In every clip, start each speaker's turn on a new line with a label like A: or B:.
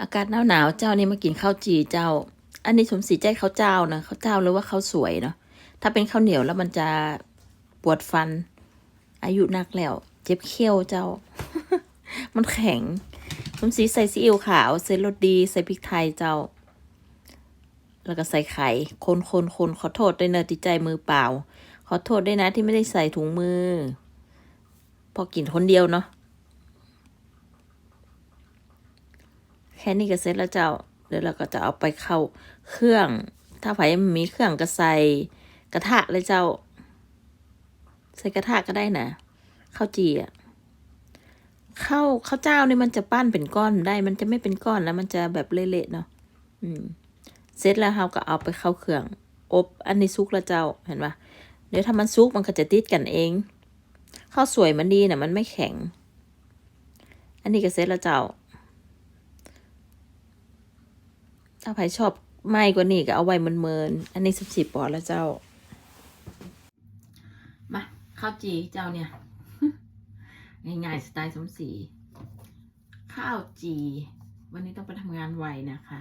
A: อากาศหนาวหนาวๆเจ้านี่มากินข้าวจีเจ้า อันนี้สมศรีใจข้าวเจ้านะข้าวเจ้าหรือว่าข้าวสวยเนาะถ้าเป็นข้าวเหนียวแล้วมันจะปวดฟัน อายุนักแล้ว เจ็บเขี้ยวเจ้า มันแข็งสมศรีใส่ซีอิ๊วขาวใส่รสดีใส่พริกไทยเจ้า แล้วก็ใส่ไข่คนคนคนขอโทษด้วยเนอติใจมือเปล่า ขอโทษด้วยนะที่ไม่ได้ใส่ถุงมือ พอกินคนเดียวเนาะ ค่นี้ก็เสร็จแล้วเจ้าเดี๋ยวเราก็จะเอาไปเข้าเครื่อง ถ้าไผมีเครื่องก็ใส่กระทะเลยเจ้า ใส่กระทะก็ได้นะข้าวจีอะข้าวข้าวเจ้านี่มันจะปั้นเป็นก้อนได้ มันจะไม่เป็นก้อนแล้ว มันจะแบบเละๆเนาะอืมเสร็จแล้วเราก็เอาไปเข้าเครื่อง อบอันนี้ซุกแล้วเจ้าเห็นปะเดี๋ยวถ้ามันซุกมันก็จะติดกันเองข้าวสวยมันดีนะมันไม่แข็ง อันนี้ก็เสร็จแล้วเจ้า ถ้าใครชอบไหมกว่านี้ก็เอาไว้เมินๆอันนี้สิบสี่ปอนด์แล้วเจ้า มาข้าวจีเจ้าเนี่ย ง่ายๆสไตล์สมศรีข้าวจี วันนี้ต้องไปทำงานไวนะคะ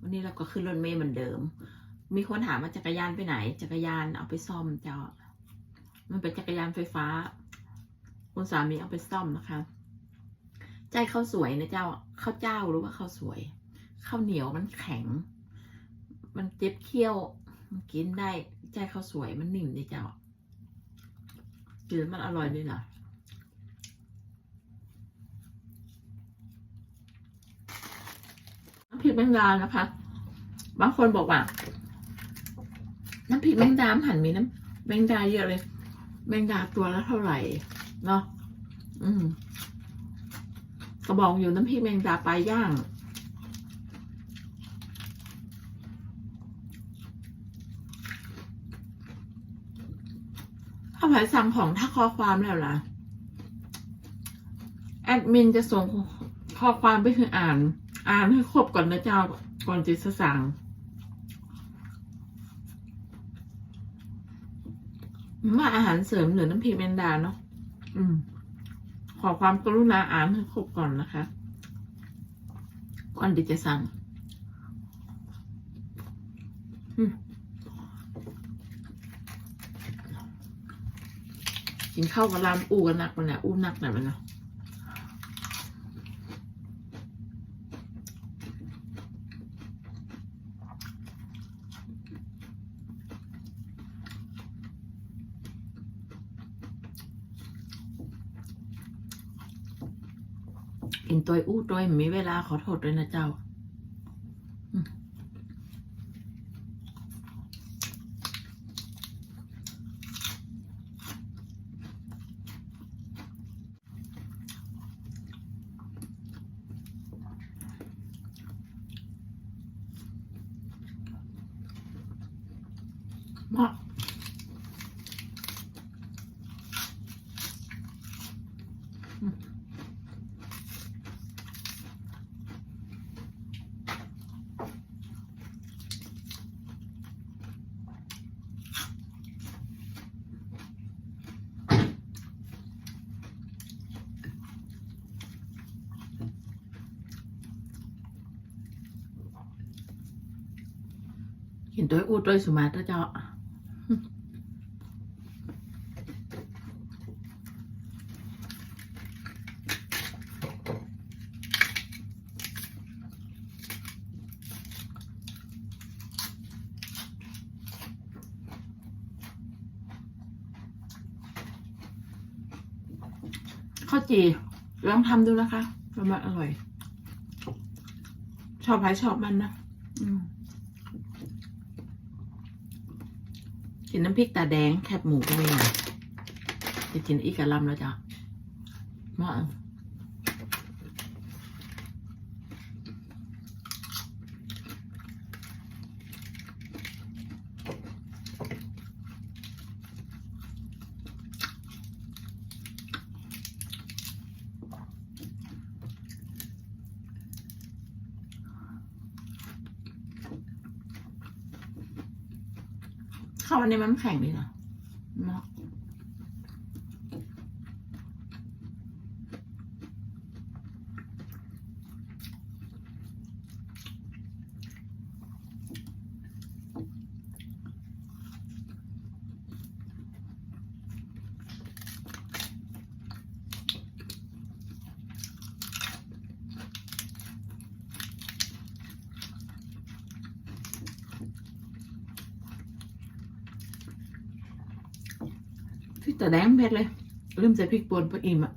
A: วันนี้เราก็ขึ้นรถเมล์เหมือนเดิม มีคนถามว่าจักรยานไปไหน จักรยานเอาไปซ่อมเจ้า มันเป็นจักรยานไฟฟ้า คุณสามีเอาไปซ่อมนะคะ ใจข้าวสวยนะเจ้าข้าวเจ้าหรือว่าข้าวสวย ข้าวเหนียวมันแข็ง มันเจ็บเคี้ยว มันกินได้ใจข้าวสวยมันนิ่มดีเจ้ากินมันอร่อยด้วยนะน้ำพริกแมงดานะคะ บางคนบอกว่า น้ำพริกแมงดาหั่นมีน้ำแมงดาเยอะเลย แมงดาตัวละเท่าไหร่ เนาะอืมก็บอกอยู่น้ำพริกแมงดาปลาย่าง ถ้าใครสั่งของถ้าข้อความแล้วล่ะ แอดมินจะส่งข้อความไปคืออ่าน อ่านให้ครบก่อนนะเจ้าก่อนจะสั่งว่าอาหารเสริมหรือน้ำพริกแมงดาเนาะอืม ขอความกรุณาอ่านให้ครบก่อนนะคะ ก่อนที่จะสั่ง อืม กินข้าวกับรามอูกันหนักมันเนี่ยอู้หนักหน่อยมันเนาะกินตัวอู้ตัวม่มีเวลาขอโทษด้วยนะเจ้า มากอืมเห็นตัวอู้ตัวสุมาตรเจ้า ข้าวจีลองทำดูนะคะประมันอร่อย ชอบใครชอบมันนะกินน้ำพริกตาแดงแคบหมูก็ไม่นะจะกินอีกกะลำแล้วจ้ะเหมา ข้าวในมันแข็งดีนะเหมาะ พริกแต่แดงเผ็ดเลยลืมใส่พริกป่นไปอิ่มอะ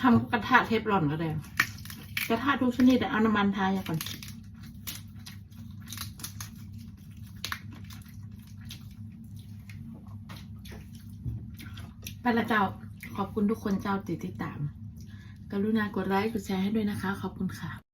A: ทำกระทะเทฟลอนก็ได้ กระทะทุกชนิดแต่เอาน้ำมันทายก่อนไปละเจ้า ขอบคุณทุกคนเจ้าติดติดตาม กรุณากดไลค์กดแชร์ให้ด้วยนะคะ ขอบคุณค่ะ